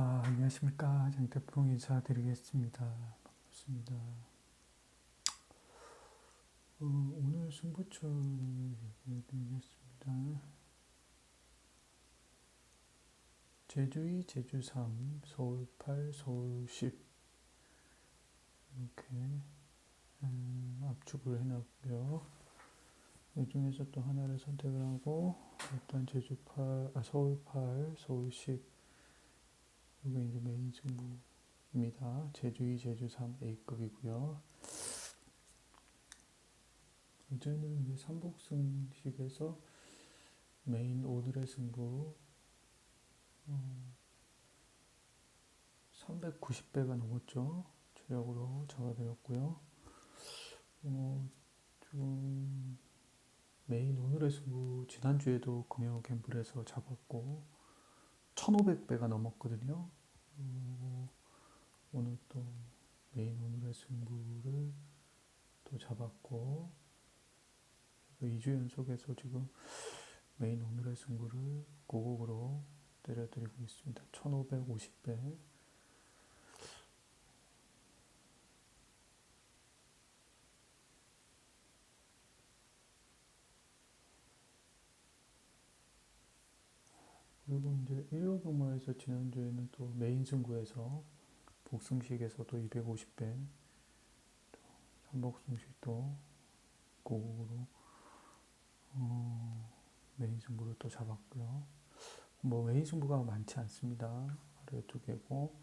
아, 안녕하십니까. 장태풍 인사드리겠습니다. 반갑습니다. 어, 오늘 승부처를 얘기해드리겠습니다. 제주 2, 제주 3, 서울 8, 서울 10 이렇게 음, 압축을 해놨고요. 이 중에서 또 하나를 선택을 하고 일단 제주 8, 아, 서울 8, 서울 10 이게 이제 메인 승부입니다. 제주 2, 제주 3 A급이고요. 어제는 이제 삼복승식에서 메인 오늘의 승부 어, 390배가 넘었죠. 주력으로 잡아드렸고요. 어, 좀 메인 오늘의 승부 지난주에도 금요 갬블에서 잡았고 1500배가 넘었거든요. 어, 오늘 또 메인 오늘의 승부를 또 잡았고 2주 연속에서 지금 메인 오늘의 승부를 고곡으로 때려드리고 있습니다. 1550배 그리고 이제 일요 경마에서 지난주에는 또 메인 승부에서 복승식에서도 250배 삼복승식도 고국으로 어, 메인 승부를 또 잡았고요. 뭐 메인 승부가 많지 않습니다. 하루에 두 개고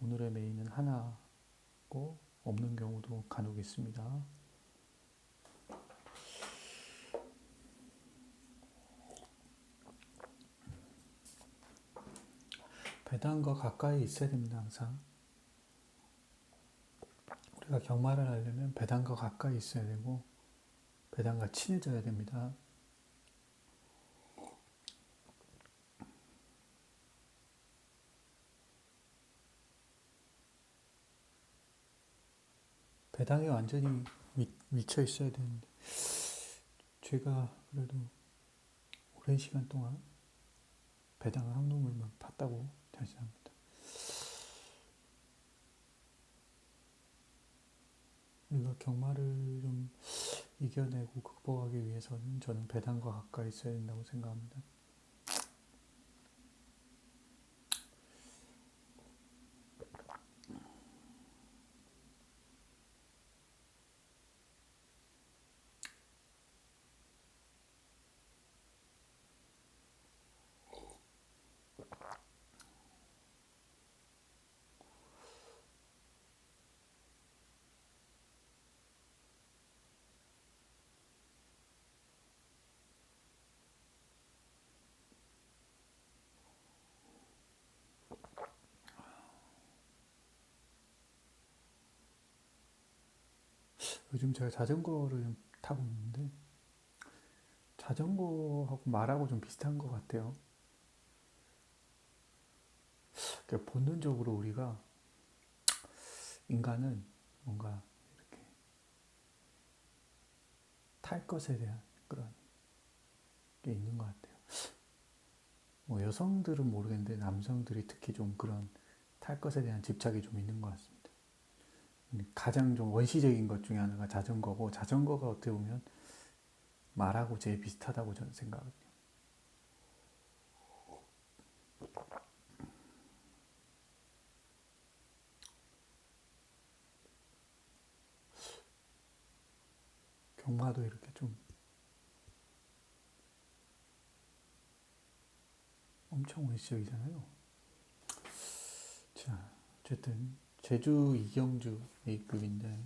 오늘의 메인은 하나고 없는 경우도 간혹 있습니다. 배당과 가까이 있어야 됩니다, 항상. 우리가 경마를 하려면 배당과 가까이 있어야 되고, 배당과 친해져야 됩니다. 배당에 완전히 미, 미쳐 있어야 되는데, 제가 그래도 오랜 시간 동안 배당 한 놈을만 봤다고 자신합니다. 우리가 경마를 좀 이겨내고 극복하기 위해서는 저는 배당과 가까이 있어야 된다고 생각합니다. 요즘 제가 자전거를 좀 타고 있는데 자전거하고 말하고 좀 비슷한 것 같아요. 그러니까 본능적으로 우리가 인간은 뭔가 이렇게 탈 것에 대한 그런 게 있는 것 같아요. 뭐 여성들은 모르겠는데 남성들이 특히 좀 그런 탈 것에 대한 집착이 좀 있는 것 같습니다. 가장 좀 원시적인 것 중에 하나가 자전거고 자전거가 어떻게 보면 말하고 제일 비슷하다고 저는 생각하거든요. 경마도 이렇게 좀 엄청 원시적이잖아요. 자, 어쨌든 제주 이경주 A급인데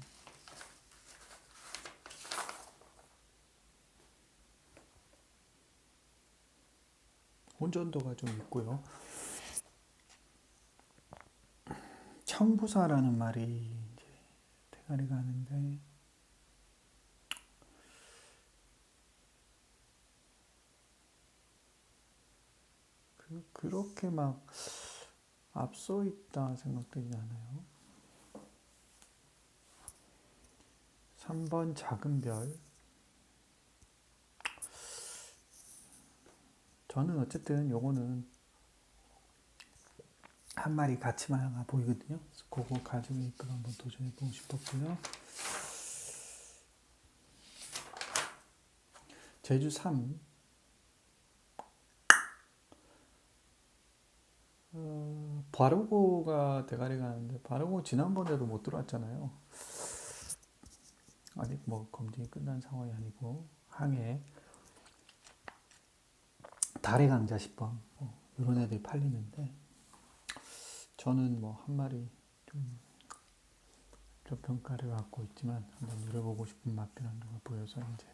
혼전도가 좀 있고요. 청부사라는 말이 이제 대가리가 하는데 그, 그렇게 막 앞서 있다 생각되지 않아요. 3번 작은 별. 저는 어쨌든 요거는 한 마리 같이만 보이거든요. 그래서 그거 가지고 이끌어 한번 도전해 보고 싶었고요. 제주 3 어, 바르고가 대가리가 하는데 바르고 지난번에도 못 들어왔잖아요. 아직 뭐 검증이 끝난 상황이 아니고 항해 달의 강자 10번 뭐 이런 애들이 팔리는데 저는 뭐 한 마리 좀 저평가를 갖고 있지만 한번 누려보고 싶은 맛 변화가 보여서 이제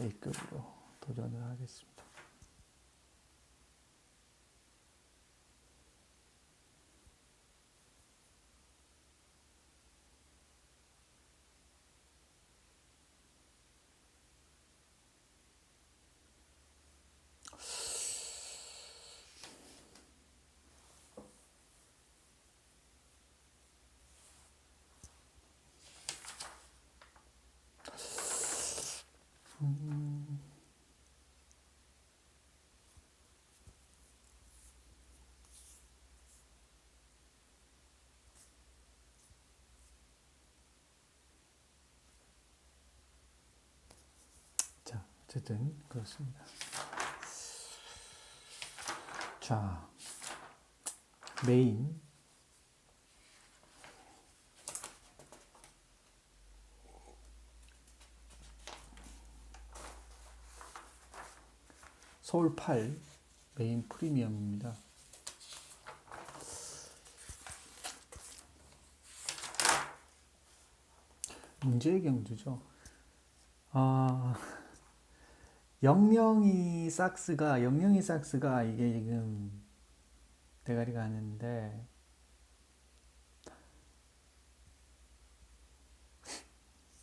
A급으로 도전을 하겠습니다. 자, 어쨌든 그렇습니다. 자, 메인 서울 8 메인 프리미엄입니다. 문제의 경주죠. 아, 영영이 삭스가 영영이 삭스가 이게 지금 대가리가 하는데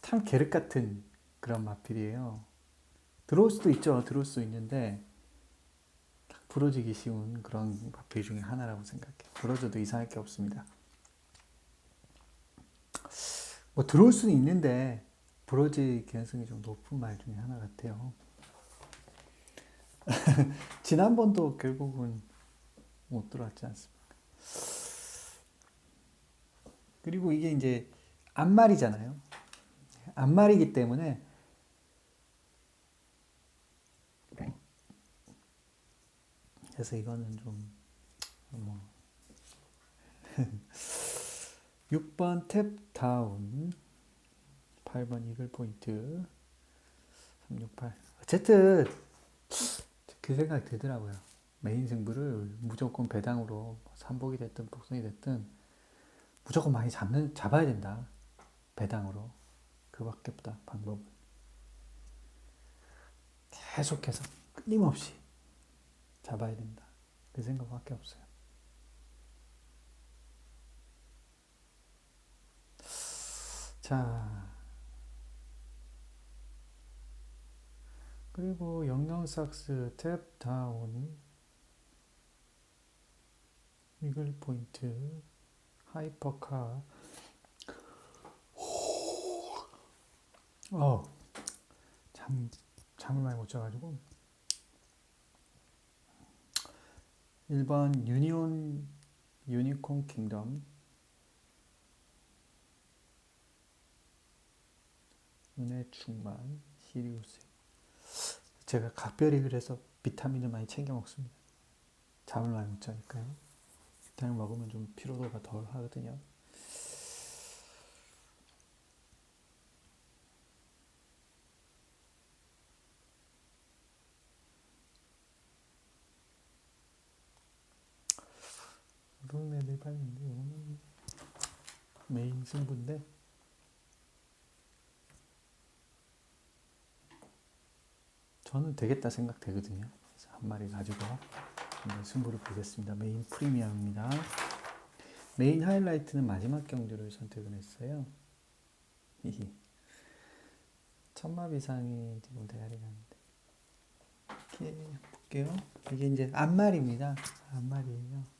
참 계륵 같은 그런 마필이에요. 들어올 수도 있죠. 들어올 수 있는데 딱 부러지기 쉬운 그런 마필 중에 하나라고 생각해. 부러져도 이상할 게 없습니다. 뭐 들어올 수는 있는데 부러질 가능성이 좀 높은 말 중에 하나 같아요. 지난번도 결국은 못 들어왔지 않습니까? 그리고 이게 이제 앞말이잖아요. 앞말이기 때문에 그래서 이거는 좀 뭐. 6번 탭 다운. 8번 이글 포인트. 368 어쨌든 그 생각이 들더라고요. 메인 승부를 무조건 배당으로 삼복이 됐든 복선이 됐든 무조건 많이 잡는 잡아야 된다. 배당으로. 그밖에 없다 방법은. 계속해서 끊임없이 잡아야 된다. 그 생각밖에 없어요. 자, 그리고 영영삭스 탭 다운 이글 포인트. 하이퍼카. 어, 잠, 잠을 많이 못 자가지고 1번 유니온 유니콘 킹덤. 눈의 충만 시리우스. 제가 각별히 그래서 비타민을 많이 챙겨 먹습니다. 잠을 많이 못 자니까요. 비타민 먹으면 좀 피로도가 덜 하거든요 그런 애들 봤는데 오늘 메인 승부인데 저는 되겠다 생각되거든요. 그래서 한 마리 가지고 승부를 보겠습니다. 메인 프리미엄입니다. 메인 하이라이트는 마지막 경주를 선택을 했어요. 히히. 천마 비상이 지금 대가리 가는데. 이렇게 볼게요. 이게 이제 앞말입니다. 앞말이에요.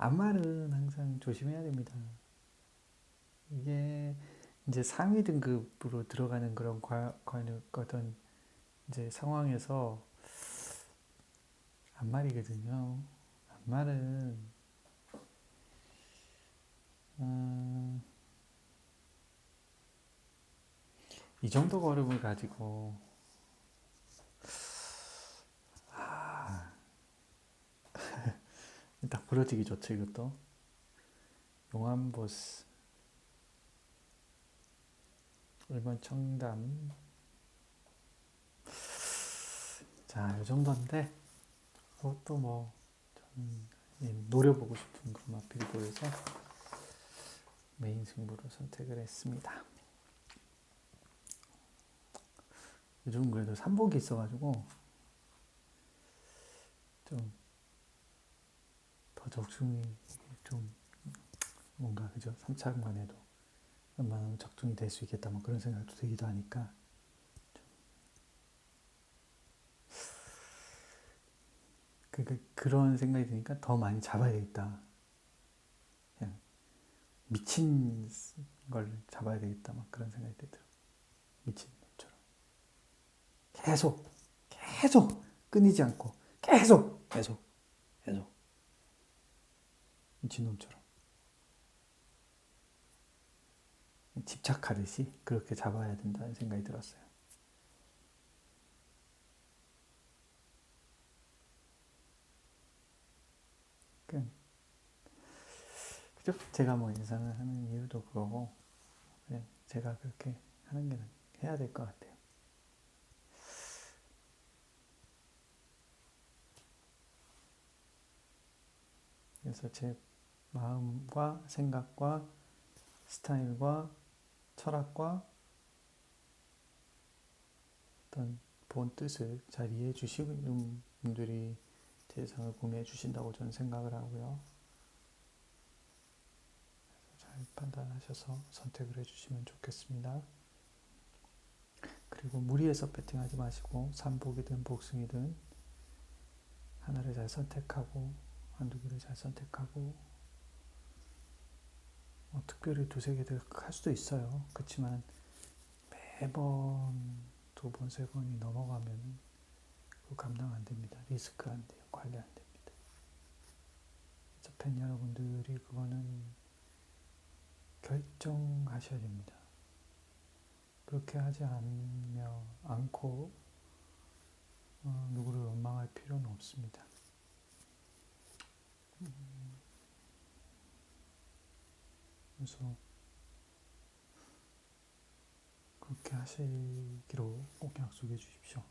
앞말은 항상 조심해야 됩니다. 이게 이제 상위 등급으로 들어가는 그런 과, 과는 어떤 이제 상황에서 앞말이거든요. 앞말은 음, 이 정도 걸음을 가지고 아, 딱 부러지기 좋죠 이것도. 용암보스. 일본 청담. 자, 이 정도인데 그것도 뭐 노려보고 싶은 그런 보여서 메인 승부로 선택을 했습니다. 요즘 그래도 삼복이 있어가지고 좀 더 적중이 좀 뭔가 그죠? 3차간에도 웬만하면 적중이 될 수 있겠다 뭐 그런 생각도 들기도 하니까 그, 그, 그런 생각이 드니까 더 많이 잡아야 되겠다. 그냥 미친 걸 잡아야 되겠다. 막 그런 생각이 들더라고요. 미친 놈처럼. 계속, 계속 끊이지 않고, 계속, 계속. 미친 놈처럼. 집착하듯이 그렇게 잡아야 된다는 생각이 들었어요. 그죠? 제가 뭐 인상을 하는 이유도 그거고, 그냥 제가 그렇게 하는 게 해야 될 것 같아요. 그래서 제 마음과 생각과 스타일과 철학과 어떤 본 뜻을 잘 이해해 주시는 분들이 제 상을 구매해 주신다고 저는 생각을 하고요. 잘 판단하셔서 선택을 해주시면 좋겠습니다. 그리고 무리해서 배팅하지 마시고 삼복이든 복승이든 하나를 잘 선택하고 한두 개를 잘 선택하고 뭐 특별히 두세 개를 할 수도 있어요. 그렇지만 매번 두 번, 세 번이 넘어가면 그 감당 안 됩니다. 리스크 안 돼요. 관리 안 됩니다. 팬 여러분들이 그거는 결정하셔야 됩니다. 그렇게 하지 않으며 않고 어, 누구를 원망할 필요는 없습니다. 그래서 그렇게 하시기로 꼭 약속해 주십시오.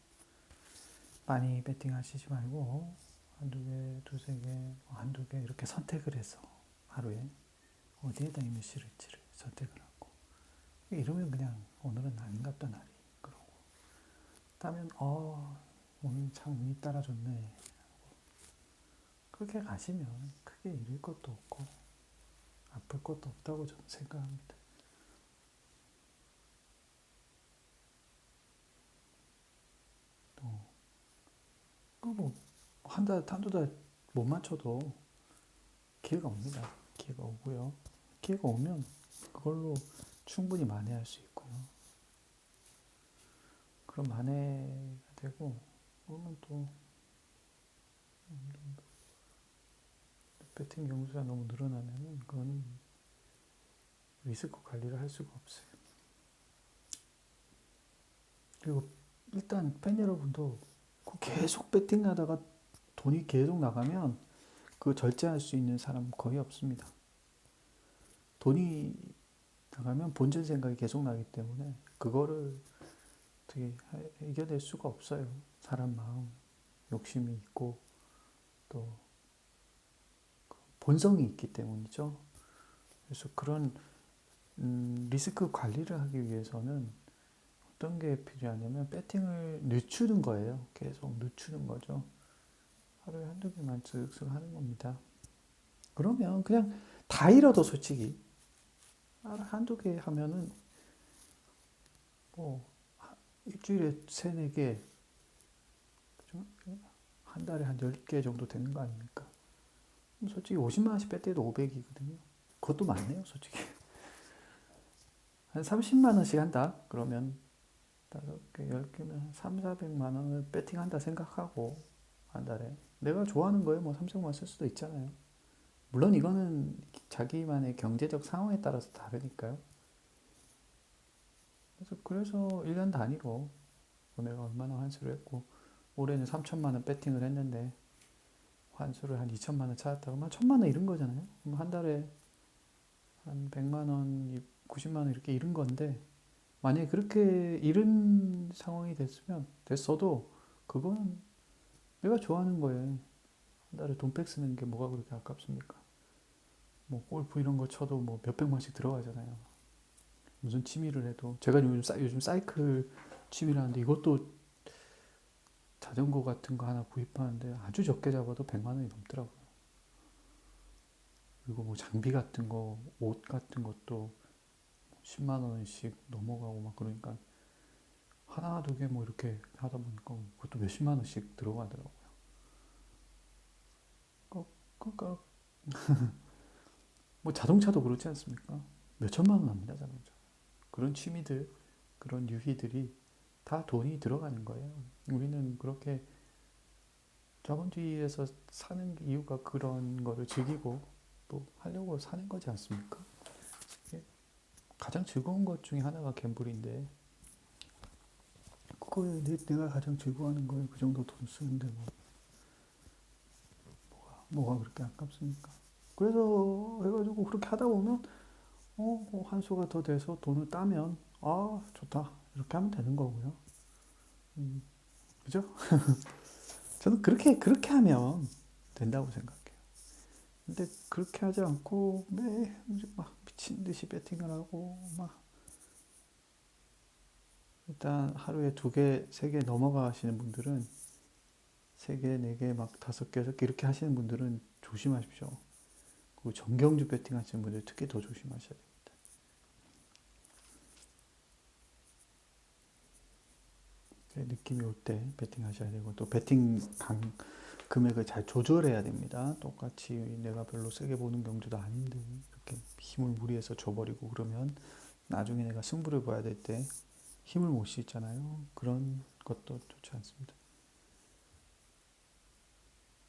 많이 배팅 하시지 말고 한두 개, 두세 개, 한두 개 이렇게 선택을 해서 하루에 어디에다 힘을 실을지를 선택을 하고 이러면 그냥 오늘은 아닌갑다 날이. 그러고. 따면 어 오늘 참 운이 따라줬네 그렇게 가시면 크게 잃을 것도 없고 아플 것도 없다고 저는 생각합니다. 또, 그 뭐, 한 달, 한두 달 못 맞춰도 기회가 옵니다. 기회가 오고요. 기회가 오면 그걸로 충분히 만회할 수 있고요. 그럼 만회가 되고, 그러면 또, 배팅 경수가 너무 늘어나면은, 그거는 리스크 관리를 할 수가 없어요. 그리고 일단 팬 여러분도 계속 배팅하다가 돈이 계속 나가면 그 절제할 수 있는 사람 거의 없습니다. 돈이 나가면 본전 생각이 계속 나기 때문에 그거를 어떻게 이겨낼 수가 없어요. 사람 마음, 욕심이 있고 또 본성이 있기 때문이죠. 그래서 그런 음, 리스크 관리를 하기 위해서는 어떤 게 필요하냐면 배팅을 늦추는 거예요. 계속 늦추는 거죠. 하루에 한두 개만 쓱쓱 하는 겁니다. 그러면 그냥 다 잃어도 솔직히 한두 개 하면은 뭐 일주일에 세네 개, 한 달에 한 열 개 정도 되는 거 아닙니까? 솔직히 50만 원씩 뺐대도 500이거든요. 그것도 많네요, 솔직히. 한 30만 원씩 한다? 그러면 다섯 개, 열 개면 3, 400만 원을 배팅한다 생각하고 한 달에 내가 좋아하는 거에 뭐 3, 4만 쓸 수도 있잖아요. 물론 이거는 자기만의 경제적 상황에 따라서 다르니까요. 그래서 그래서 1년 단위로 뭐 내가 얼마나 환수를 했고 올해는 3천만 원 배팅을 했는데 환수를 한 2천만 원 찾았다 그러면 1천만 원 잃은 거잖아요. 그럼 한 달에 한 100만 원, 90만 원 이렇게 잃은 건데 만약에 그렇게 잃은 상황이 됐으면 됐어도 그거는 내가 좋아하는 거에 한 달에 돈백 쓰는 게 뭐가 그렇게 아깝습니까? 뭐 골프 이런 거 쳐도 뭐 몇백만씩 들어가잖아요. 무슨 취미를 해도 제가 요즘 사, 요즘 사이클 취미라는데 이것도 자전거 같은 거 하나 구입하는데 아주 적게 잡아도 100만 원이 넘더라고요. 그리고 뭐 장비 같은 거, 옷 같은 것도 10만 원씩 넘어가고 막 그러니까 하나 두 개 뭐 이렇게 하다 보니까 그것도 몇십만 원씩 들어가더라고요. 그러니까 뭐 자동차도 그렇지 않습니까? 몇 천만 원 합니다 자동차. 그런 취미들, 그런 유희들이 다 돈이 들어가는 거예요. 우리는 그렇게 자본주의에서 사는 이유가 그런 거를 즐기고 또 하려고 사는 거지 않습니까? 이게 가장 즐거운 것 중에 하나가 갬블인데 그거에 내, 내가 가장 즐거워하는 거에 그 정도 돈 쓰는데 뭐 뭐가, 뭐가 그렇게 아깝습니까? 그래서 해가지고 그렇게 하다 보면 어, 뭐 한수가 더 돼서 돈을 따면 아 좋다 이렇게 하면 되는 거고요. 음, 그죠? 저는 그렇게 그렇게 하면 된다고 생각해요. 근데 그렇게 하지 않고 매막 미친 듯이 배팅을 하고 막 일단 하루에 두 개, 세 개 넘어가시는 분들은 세 개, 네 개, 막 다섯 개, 여섯 개 이렇게 하시는 분들은 조심하십시오. 그 정경주 배팅 하시는 분들 특히 더 조심하셔야 됩니다. 그 느낌이 올때 배팅 하셔야 되고 또 배팅 강, 금액을 잘 조절해야 됩니다. 똑같이 내가 별로 세게 보는 경주도 아닌데 이렇게 힘을 무리해서 줘버리고 그러면 나중에 내가 승부를 봐야 될 때 힘을 못 싣잖아요. 그런 것도 좋지 않습니다.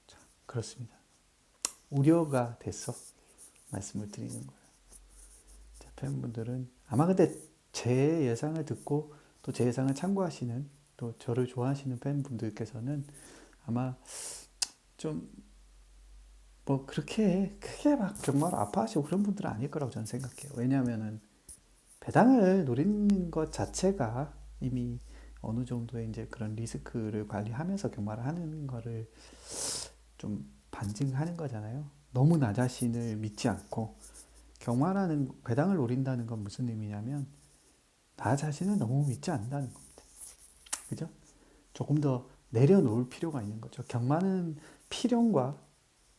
자, 그렇습니다. 우려가 돼서 말씀을 드리는 거예요. 자, 팬분들은 아마 근데 제 예상을 듣고 또 제 예상을 참고하시는 또 저를 좋아하시는 팬분들께서는 아마 좀 뭐 그렇게 크게 막 정말 아파하시고 그런 분들은 아닐 거라고 저는 생각해요. 왜냐하면은 배당을 노리는 것 자체가 이미 어느 정도의 이제 그런 리스크를 관리하면서 경마를 하는 거를 좀 반증하는 거잖아요. 너무 나 자신을 믿지 않고 경마라는 배당을 노린다는 건 무슨 의미냐면 나 자신을 너무 믿지 않는다는 겁니다. 그죠? 조금 더 내려놓을 필요가 있는 거죠. 경마는 필연과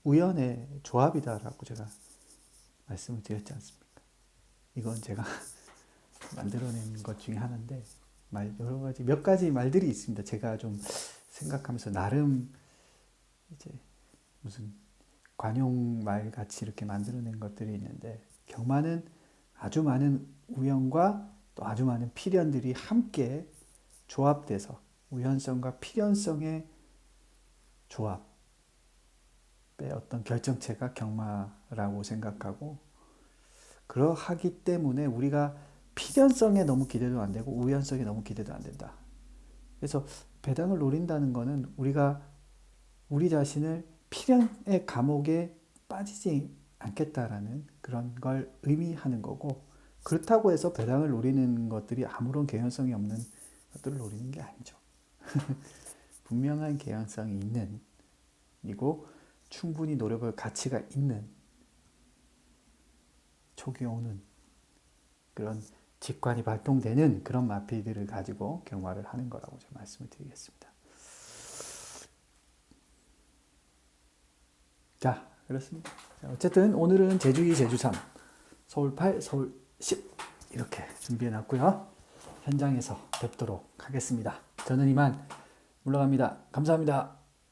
우연의 조합이다라고 제가 말씀을 드렸지 않습니까? 이건 제가 만들어낸 것 중에 하나인데 말 여러 가지 몇 가지 말들이 있습니다. 제가 좀 생각하면서 나름 이제 무슨 관용 말 같이 이렇게 만들어낸 것들이 있는데 경마는 아주 많은 우연과 또 아주 많은 필연들이 함께 조합돼서 우연성과 필연성의 조합의 어떤 결정체가 경마라고 생각하고 그러하기 때문에 우리가 필연성에 너무 기대도 안 되고 우연성에 너무 기대도 안 된다. 그래서 배당을 노린다는 것은 우리가 우리 자신을 필연의 감옥에 빠지지 않겠다라는 그런 걸 의미하는 거고 그렇다고 해서 배당을 노리는 것들이 아무런 개연성이 없는 것들을 노리는 게 아니죠. 분명한 개연성이 있는 이고 충분히 노력을 가치가 있는 촉이 오는 그런 직관이 발동되는 그런 마피들을 가지고 경화를 하는 거라고 제가 말씀을 드리겠습니다. 자, 그렇습니다. 자, 어쨌든 오늘은 제주 2, 제주 3, 서울 8, 서울 10 이렇게 준비해 놨고요. 현장에서 뵙도록 하겠습니다. 저는 이만 물러갑니다. 감사합니다.